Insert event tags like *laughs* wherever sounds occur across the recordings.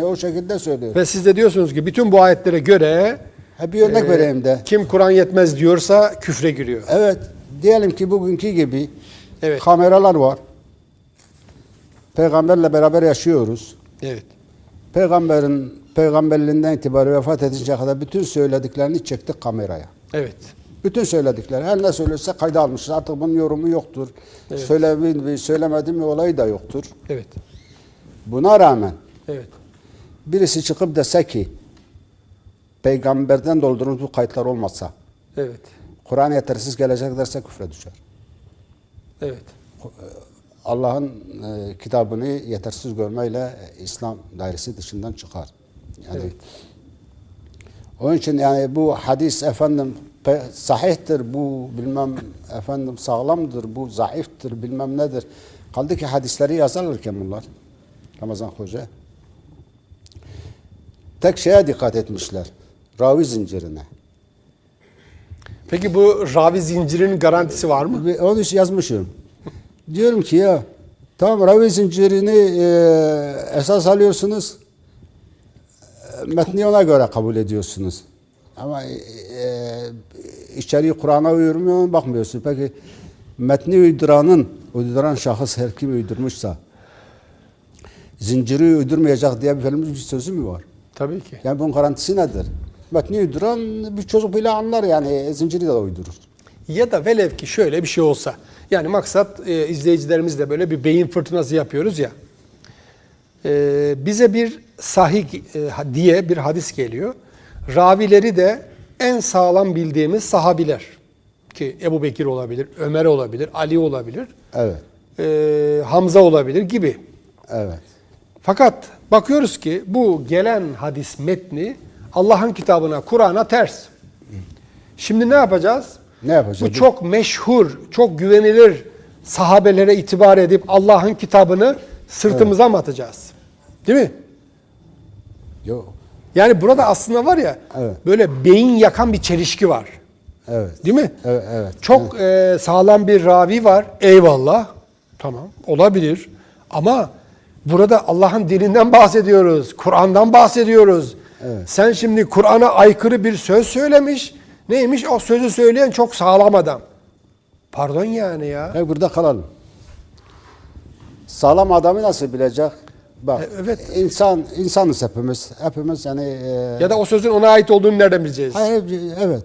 O şekilde söylüyor. Ve siz de diyorsunuz ki bütün bu ayetlere göre Ha, bir örnek e, vereyim de. kim Kur'an yetmez diyorsa küfre giriyor. Evet, diyelim ki bugünkü gibi Evet. kameralar var. Peygamberle beraber yaşıyoruz. Evet. Peygamberin peygamberliğinden itibaren vefat edinceye kadar bütün söylediklerini çektik kameraya. Evet. Bütün söyledikleri. Her ne söylese kayda almışız. Artık bunun yorumu yoktur. Evet. Söyledim mi, söylemedim mi olayı da yoktur. Evet. Buna rağmen Evet. Birisi çıkıp dese ki peygamberden doldurulmuş bu kayıtlar olmasa Evet. Kur'an yetersiz gelecek derse küfre düşer. Evet. Allah'ın e, kitabını yetersiz görmeyle İslam dairesi dışından çıkar. Yani Evet. onun için yani bu hadis efendim sahihtir, bu bilmem efendim sağlamdır, bu zayıftır, bilmem nedir. Kaldı ki hadisleri yazarlarken bunlar Ramazan Hoca tek şeye dikkat etmişler. Ravi zincirine. Peki bu ravi zincirinin garantisi var mı? Ve Onu yazmışım. Diyorum ki ya tamam ravi zincirini e, esas alıyorsunuz. E, Metni ona göre kabul ediyorsunuz. Ama e, e, içeriği Kur'an'a uymuyor mu bakmıyorsun. Peki metni uyduranın, uyduran şahıs her kim uydurmuşsa zinciri uydurmayacak diye bir filmin bir sözü mü var? Tabii ki. Yani bunun garantisi nedir? Metni uyduran bir çocuk bile anlar yani zinciri de uydurur. Ya da velev ki şöyle bir şey olsa. Yani maksat e, izleyicilerimizle böyle bir beyin fırtınası yapıyoruz ya. E, bize bir sahih e, diye bir hadis geliyor. Ravileri de en sağlam bildiğimiz sahabiler. Ki Ebu Bekir olabilir, Ömer olabilir, Ali olabilir, Evet. e, Hamza olabilir gibi. Evet. Fakat bakıyoruz ki bu gelen hadis metni Allah'ın kitabına, Kur'an'a ters. Şimdi ne yapacağız? Ne yapacağız? Bu çok meşhur, çok güvenilir sahabelere itibar edip Allah'ın kitabını sırtımıza mı atacağız? Değil mi? Yok. Yani burada aslında var ya Evet. böyle beyin yakan bir çelişki var. Evet. Değil mi? Evet. evet. Çok e, sağlam bir ravi var. Eyvallah. Tamam. Olabilir. Ama burada Allah'ın dilinden bahsediyoruz. Kur'an'dan bahsediyoruz. Sen şimdi Kur'an'a aykırı bir söz söylemiş. Neymiş? O sözü söyleyen çok sağlam adam. Pardon yani ya. Evet, burada kalalım. Sağlam adamı nasıl bilecek? Bak, E, evet. insan insanız hepimiz. Hepimiz yani e, Ya da o sözün ona ait olduğunu nereden bileceğiz? hayır, evet.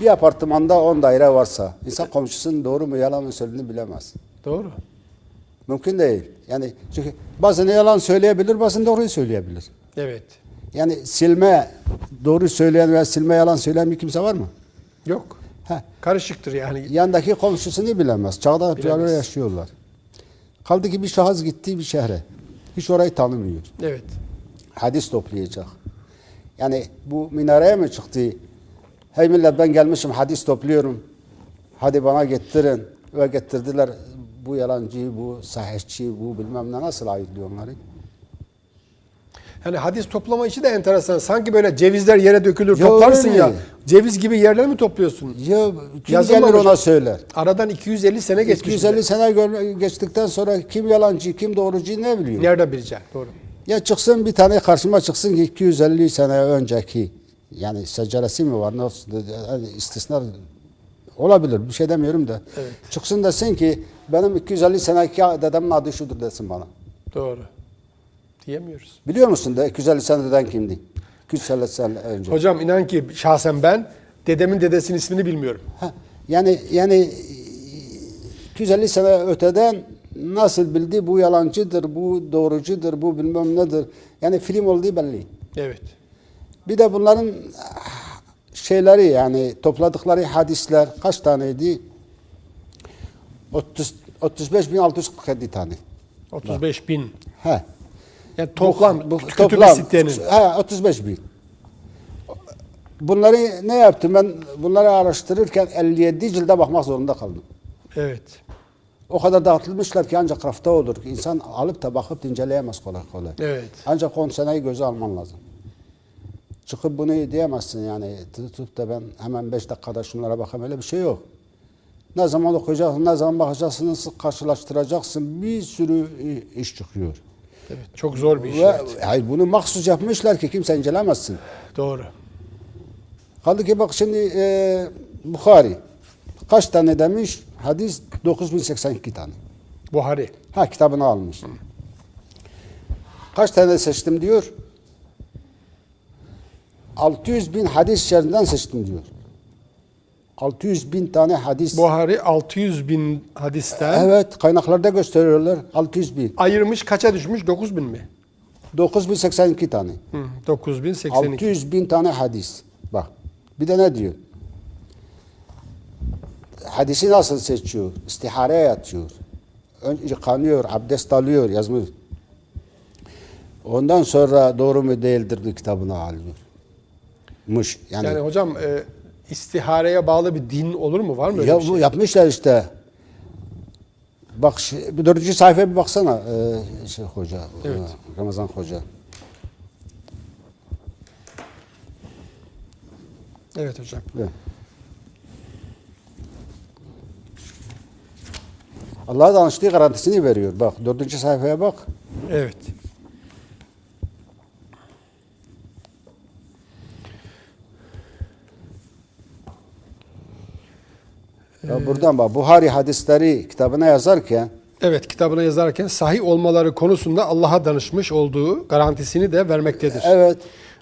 Bir apartmanda 10 daire varsa insan komşusunun doğru mu yalan mı söylediğini bilemez. Doğru. Mümkün değil. Yani çünkü bazen yalan söyleyebilir, bazen doğruyu söyleyebilir. Evet. Yani silme doğru söyleyen veya silme yalan söyleyen bir kimse var mı? Yok. Heh. Karışıktır yani. Yandaki komşusunu bilemez. Çağda öyle yaşıyorlar. Kaldı ki bir şahıs gitti bir şehre. Hiç orayı tanımıyor. Evet. Hadis toplayacak. Yani bu minareye mi çıktı? Hey millet ben gelmişim hadis topluyorum. Hadi bana getirin. Ve getirdiler. Bu yalancı, bu sahihçi, bu bilmem ne nasıl ayırıyor onları? Yani hadis toplama işi de enteresan. Sanki böyle cevizler yere dökülür Ya toplarsın öyle. ya. Ceviz gibi yerler mi topluyorsun? Ya kim Yazılmamış. gelir ona söyler? Aradan 250 sene geçmiş. 250 bile. sene geçtikten sonra kim yalancı, kim doğrucu ne biliyor? Nereden bileceksin? Doğru. Ya çıksın bir tane karşıma çıksın ki 250 sene önceki yani seceresi mi var nasıl yani istisna olabilir bir şey demiyorum da. Çıksın desin ki benim 250 seneki dedemin adı şudur desin bana. Doğru. Diyemiyoruz. Biliyor musun da 250 sene deden kimdi? 250 sene önce. Hocam inan ki şahsen ben dedemin dedesinin ismini bilmiyorum. Ha, yani yani 250 sene öteden nasıl bildi bu yalancıdır, bu doğrucudur, bu bilmem nedir. Yani film olduğu belli. Evet. Bir de bunların şeyleri yani topladıkları hadisler kaç taneydi? 30, 35.647 tane. 35 bin. He. Yani toplam bu, kütüb-i toplam he, 35 bin. Bunları ne yaptım ben? Bunları araştırırken 57 cilde bakmak zorunda kaldım. Evet. O kadar dağıtılmışlar ki ancak rafta olur. İnsan alıp da bakıp inceleyemez kolay kolay. Evet. Ancak 10 seneyi göze alman lazım. Çıkıp bunu diyemezsin yani. Tutup da ben hemen 5 dakikada şunlara bakayım öyle bir şey yok. Ne zaman okuyacaksın, ne zaman bakacaksın, karşılaştıracaksın bir sürü iş çıkıyor. Evet, çok zor bir iş. Ve, hayır, bunu mahsus yapmışlar ki kimse incelemezsin. Doğru. Kaldı ki bak şimdi e, Bukhari kaç tane demiş? Hadis 9082 tane. Buhari. Ha kitabını almış. Kaç tane seçtim diyor? 600 bin hadis içerisinden seçtim diyor. 600 bin tane hadis. Buhari 600 bin hadisten Evet kaynaklarda gösteriyorlar 600 bin. ayırmış kaça düşmüş? 9 bin mi? 9082 tane. Hı, 9082. 600 bin tane hadis. Bak bir de ne diyor? Hadisi nasıl seçiyor? İstihareye yatıyor. Önce yıkanıyor, abdest alıyor, yazmış. Ondan sonra doğru mu değildir kitabını alıyor. Muş. Yani, Yani hocam e, istihareye bağlı bir din olur mu? Var mı öyle ya bir şey? yapmışlar işte. Bak dördüncü sayfaya bir baksana e, şey hoca, Evet. e, Ramazan hoca. Evet hocam. Evet. Allah'a danıştığı garantisini veriyor. Bak dördüncü sayfaya bak. Evet. Buradan bak Buhari hadisleri kitabına yazarken Evet kitabına yazarken sahih olmaları konusunda Allah'a danışmış olduğu garantisini de vermektedir. evet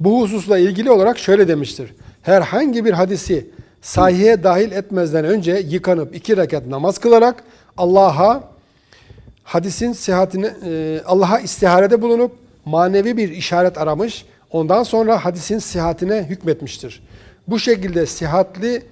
Bu hususla ilgili olarak şöyle demiştir. Herhangi bir hadisi sahihe dahil etmezden önce yıkanıp iki rekat namaz kılarak Allah'a hadisin sıhhatini e, Allah'a istiharede bulunup manevi bir işaret aramış. Ondan sonra hadisin sıhhatine hükmetmiştir. Bu şekilde sihatli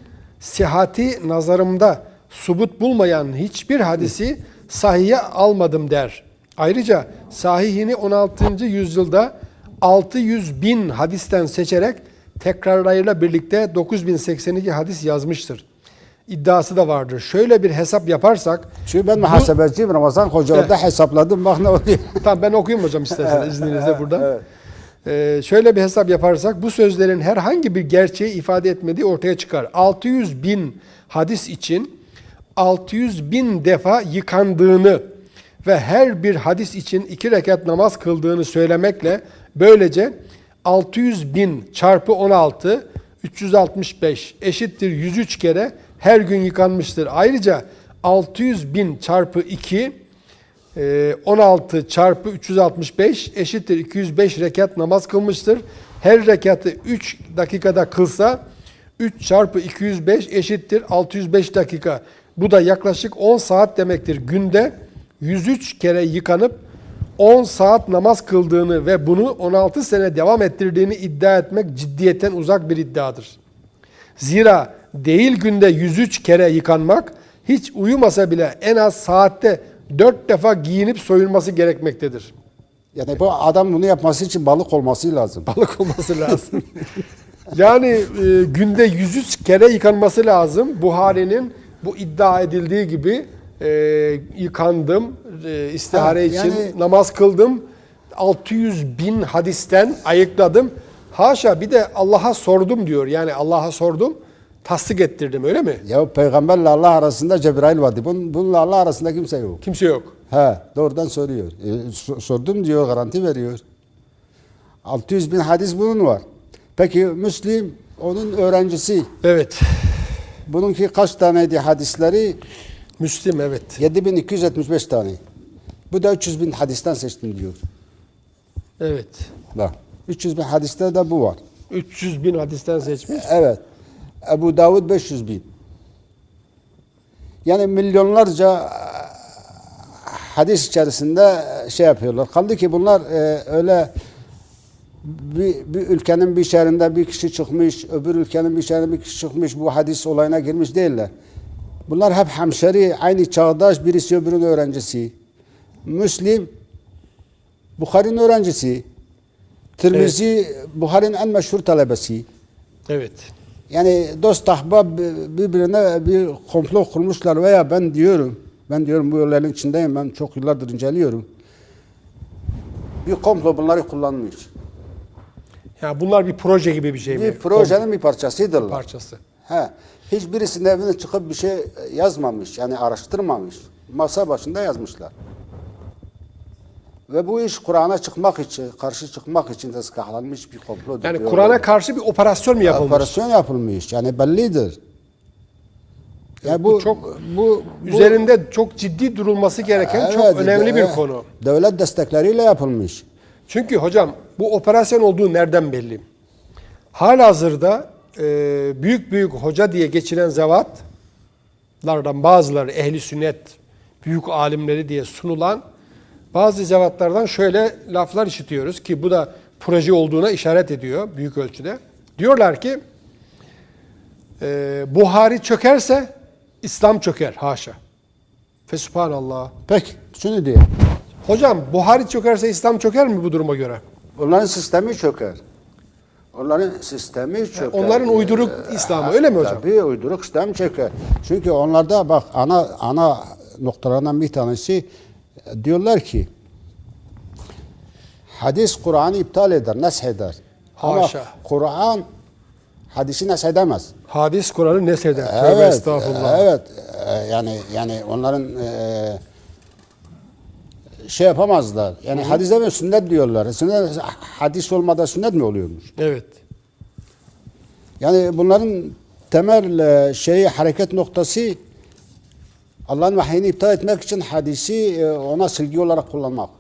sihati nazarımda subut bulmayan hiçbir hadisi sahiye almadım der. Ayrıca sahihini 16. yüzyılda 600 bin hadisten seçerek tekrarlarıyla birlikte 9082 hadis yazmıştır. İddiası da vardır. Şöyle bir hesap yaparsak çünkü ben muhasebeciyim Ramazan hoca orada hesapladım bak ne oluyor. Tamam ben okuyayım hocam isterseniz izninizle buradan. Evet. Ee, şöyle bir hesap yaparsak bu sözlerin herhangi bir gerçeği ifade etmediği ortaya çıkar. 600 bin hadis için 600 bin defa yıkandığını ve her bir hadis için iki rekat namaz kıldığını söylemekle böylece 600 bin çarpı 16 365 eşittir 103 kere her gün yıkanmıştır. Ayrıca 600 bin çarpı 2 ee, 16 çarpı 365 eşittir 205 rekat namaz kılmıştır. Her rekatı 3 dakikada kılsa 3 çarpı 205 eşittir 605 dakika. Bu da yaklaşık 10 saat demektir. Günde 103 kere yıkanıp 10 saat namaz kıldığını ve bunu 16 sene devam ettirdiğini iddia etmek ciddiyetten uzak bir iddiadır. Zira değil günde 103 kere yıkanmak hiç uyumasa bile en az saatte 4 defa giyinip soyulması gerekmektedir. Yani bu adam bunu yapması için balık olması lazım. *laughs* Balık olması lazım. yani e, günde 103 kere yıkanması lazım. Buhari'nin bu iddia edildiği gibi e, yıkandım, e, istihare Ha, için yani- namaz kıldım. 600 bin hadisten ayıkladım. Haşa bir de Allah'a sordum diyor. Yani Allah'a sordum, tasdik ettirdim öyle mi? Ya peygamberle Allah arasında Cebrail vardı. Bunun, bununla Allah arasında kimse yok. Kimse yok. He, doğrudan soruyor. E, so- sordum diyor, garanti veriyor. 600 bin hadis bunun var. Peki Müslim onun öğrencisi. Evet. Bununki kaç taneydi hadisleri? Müslim evet. 7275 tane. Bu da 300 bin hadisten seçtim diyor. Evet. Bak. 300 bin hadiste de bu var. 300 bin hadisten seçmiş. Evet. Ebu Davud 500 bin. Yani milyonlarca e, hadis içerisinde e, şey yapıyorlar. Kaldı ki bunlar e, öyle bir, bir ülkenin bir şehrinde bir kişi çıkmış, öbür ülkenin bir şehrinde bir kişi çıkmış, bu hadis olayına girmiş değiller. Bunlar hep hemşeri, aynı çağdaş, birisi öbürünün öğrencisi. Müslim, Bukhari'nin öğrencisi. Tirmizi, Bukhari'nin en meşhur talebesi. Evet. Yani dost ahbap birbirine bir komplo kurmuşlar veya ben diyorum, ben diyorum bu yolların içindeyim, ben çok yıllardır inceliyorum. Bir komplo bunları kullanmış. Ya bunlar bir proje gibi bir şey mi? Bir projenin bir parçasıdırlar. parçası. He. Hiçbirisinin evine çıkıp bir şey yazmamış, yani araştırmamış. Masa başında yazmışlar. Ve bu iş Kur'an'a çıkmak için, karşı çıkmak için tezgahlanmış bir komplodur. Yani. Kur'an'a karşı bir operasyon mu yapılmış? Operasyon yapılmış. Yani bellidir. Yani bu, Bu çok bu, bu Üzerinde çok ciddi durulması gereken çok Evet, önemli bir evet. konu. Devlet destekleriyle yapılmış. Çünkü hocam bu operasyon olduğu nereden belli? Halihazırda e, büyük büyük hoca diye geçilen zevatlardan bazıları ehli sünnet büyük alimleri diye sunulan bazı zevatlardan şöyle laflar işitiyoruz ki bu da proje olduğuna işaret ediyor büyük ölçüde. Diyorlar ki e, Buhari çökerse İslam çöker haşa. Fesubhanallah. Peki şunu diye. Hocam Buhari çökerse İslam çöker mi bu duruma göre? Onların sistemi çöker. Onların sistemi çöker. Onların uyduruk İslam'ı öyle mi hocam? Tabii uyduruk sistem çöker. Çünkü onlarda bak ana ana noktalardan bir tanesi e, diyorlar ki hadis Kur'an'ı iptal eder, nesheder. Ama Haşa. Kur'an hadisi neshedemez. Hadis Kur'an'ı nesheder. Tövbe Evet, estağfurullah. evet. E, Yani yani onların e, şey yapamazlar. Yani hadis demiyor, sünnet diyorlar. Sünnet, hadis olmadan sünnet mi oluyormuş? Evet. Yani bunların temel şeyi hareket noktası Allah'ın vahyini iptal etmek için hadisi e, ona silgi olarak kullanmak.